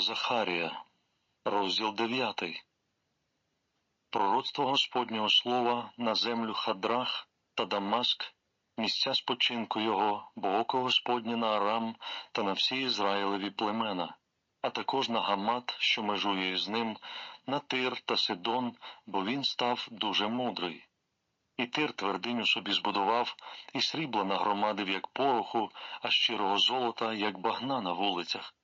Захарія, розділ 9. Пророцтво Господнього слова на землю Хадрах та Дамаск, місця спочинку його, бо око Господнє на Арам та на всі Ізраїлеві племена, а також на Гамат, що межує із ним, на Тир та Сидон, бо він став дуже мудрий. І Тир твердиню собі збудував, і срібла нагромадив, як пороху, а щирого золота, як багна на вулицях.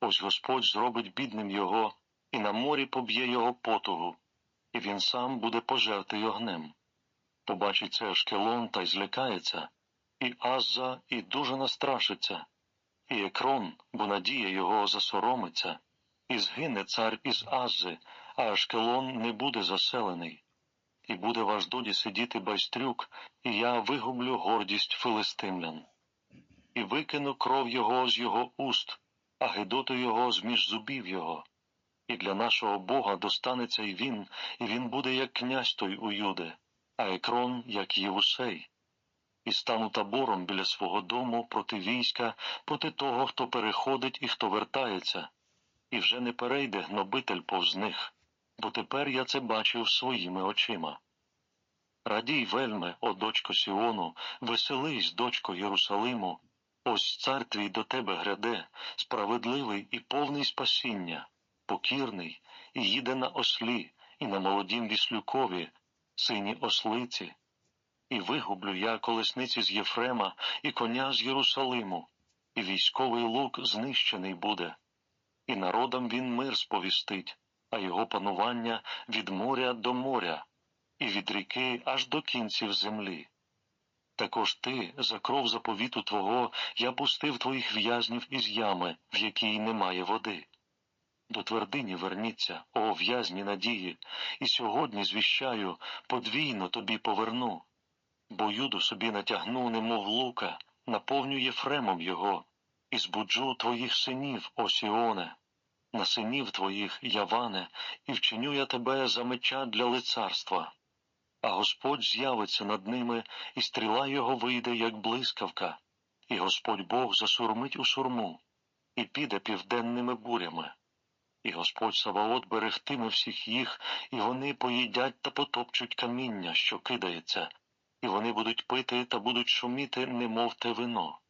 Ось Господь зробить бідним його, і на морі поб'є його потугу, і він сам буде пожертий огнем. Побачить це Ашкелон та й злякається, і Азза і дуже настрашиться, і Екрон, бо надія його засоромиться, і згине цар із Аззи, а Ашкелон не буде заселений. І буде в Аждоді сидіти байстрюк, і я вигублю гордість филистимлян. І викину кров його з його уст, а гидоту його з між зубів його. І для нашого Бога достанеться й він, і він буде як князь той у Юде, а Екрон, як Євусей. І стану табором біля свого дому проти війська, проти того, хто переходить і хто вертається, і вже не перейде гнобитель повз них, бо тепер я це бачив своїми очима. Радій вельме, о дочко Сіону, веселись, дочко Єрусалиму, ось цар твій до тебе гряде, справедливий і повний спасіння, покірний, і їде на ослі, і на молодім віслюкові, сині ослиці. І вигублю я колесниці з Єфрема, і коня з Єрусалиму, і військовий лук знищений буде, і народам він мир сповістить, а його панування від моря до моря, і від ріки аж до кінців землі. Також ти, за кров заповіту Твого, я пустив твоїх в'язнів із ями, в якій немає води. До твердині верніться, о в'язні надії, і сьогодні звіщаю, подвійно тобі поверну. Бо юду собі натягну, немов лука, наповню Єфремом його, і збуджу твоїх синів, о Сіоне, на синів твоїх, Яване, і вчиню я тебе за меча для лицарства. А Господь з'явиться над ними, і стріла його вийде, як блискавка, і Господь Бог засурмить у сурму, і піде південними бурями. І Господь Саваот берегтиме всіх їх, і вони поїдять та потопчуть каміння, що кидається, і вони будуть пити та будуть шуміти, немов те вино,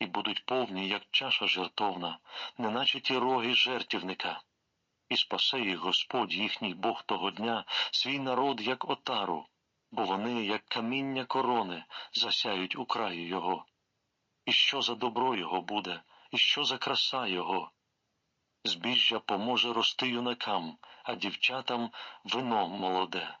і будуть повні, як чаша жертовна, неначе ті роги жертівника. І спасе їх Господь, їхній Бог того дня, свій народ, як отару, бо вони, як каміння корони, засяють у краї його. І що за добро його буде, і що за краса його? Збіжжя поможе рости юнакам, а дівчатам вино молоде.